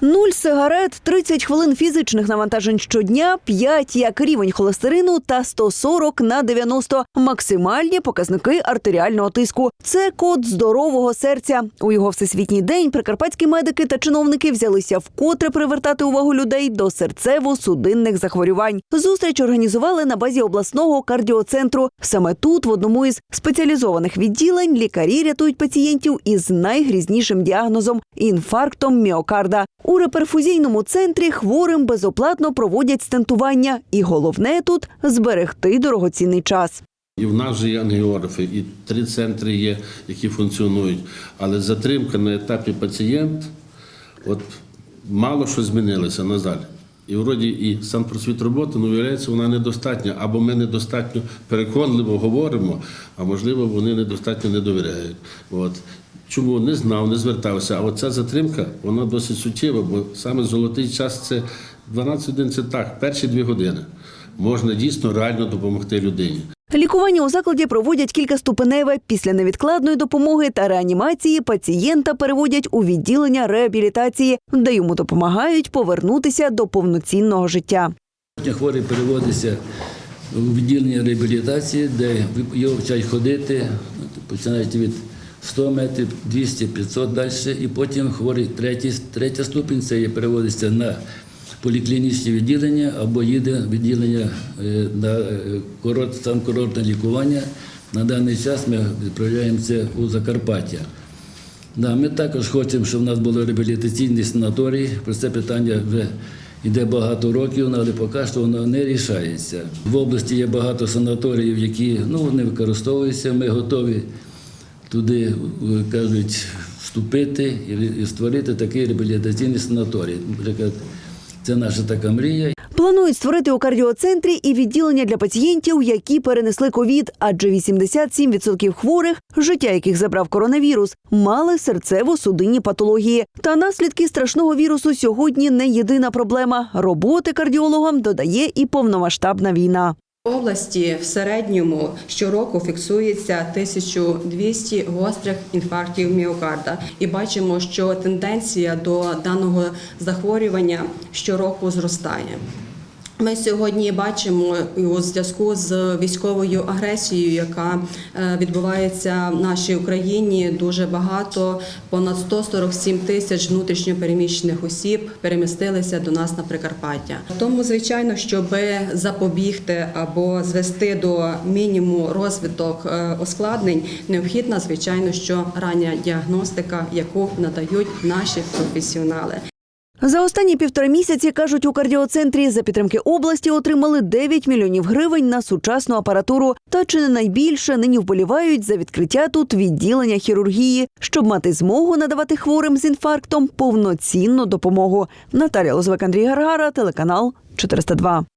Нуль сигарет, 30 хвилин фізичних навантажень щодня, 5 як рівень холестерину та 140 на 90 – максимальні показники артеріального тиску. Це код здорового серця. У його всесвітній день прикарпатські медики та чиновники взялися вкотре привертати увагу людей до серцево-судинних захворювань. Зустріч організували на базі обласного кардіоцентру. Саме тут, в одному із спеціалізованих відділень, лікарі рятують пацієнтів із найгрізнішим діагнозом інфарктом міокарда. У реперфузійному центрі хворим безоплатно проводять стентування, і головне тут зберегти дорогоцінний час. І в нас же є ангіографи, і три центри є, які функціонують. Але затримка на етапі пацієнт, от мало що змінилося, на жаль. І вроді і сам просвіт роботи, ну, виявляється, вона недостатня. Або ми недостатньо переконливо говоримо, а можливо, вони недостатньо не довіряють. От. Чому не знав, не звертався. А от ця затримка, вона досить суттєва, бо саме золотий час це 12 годин, це так, перші дві години. Можна дійсно реально допомогти людині. Лікування у закладі проводять кількаступеневе. Після невідкладної допомоги та реанімації пацієнта переводять у відділення реабілітації, де йому допомагають повернутися до повноцінного життя. Хворий переводиться у відділення реабілітації, де його вчать ходити, починають від 100 метрів, 200, 500 далі, і потім хворий третій, третя ступінь це є переводиться на поліклінічні відділення або їде відділення е, на е, сам курортне лікування. На даний час ми відправляємо це у Закарпаття. Да, ми також хочемо, щоб в нас були реабілітаційні санаторії. Про це питання вже йде багато років, але поки що воно не рішається. В області є багато санаторіїв, які ну, не використовуються. Ми готові туди, е, кажуть, вступити і- створити такий реабілітаційний санаторій. Це наша така мрія. Планують створити у кардіоцентрі і відділення для пацієнтів, які перенесли ковід, адже 87% хворих, життя яких забрав коронавірус, мали серцево-судинні патології. Та наслідки страшного вірусу сьогодні не єдина проблема. Роботи кардіологам додає і повномасштабна війна. Області в середньому щороку фіксується 1200 гострих інфарктів міокарда, і бачимо, що тенденція до даного захворювання щороку зростає. Ми сьогодні бачимо у зв'язку з військовою агресією, яка е, відбувається в нашій Україні, дуже багато, понад 147 тисяч внутрішньопереміщених осіб перемістилися до нас на Прикарпаття. Тому, звичайно, щоб запобігти або звести до мінімуму розвиток е, ускладнень, необхідна, звичайно, що рання діагностика, яку надають наші професіонали. За останні півтора місяці кажуть у кардіоцентрі за підтримки області отримали 9 мільйонів гривень на сучасну апаратуру. Та чи не найбільше нині вболівають за відкриття тут відділення хірургії, щоб мати змогу надавати хворим з інфарктом повноцінну допомогу. Наталія Лозвик, Андрій Гаргара, телеканал 402.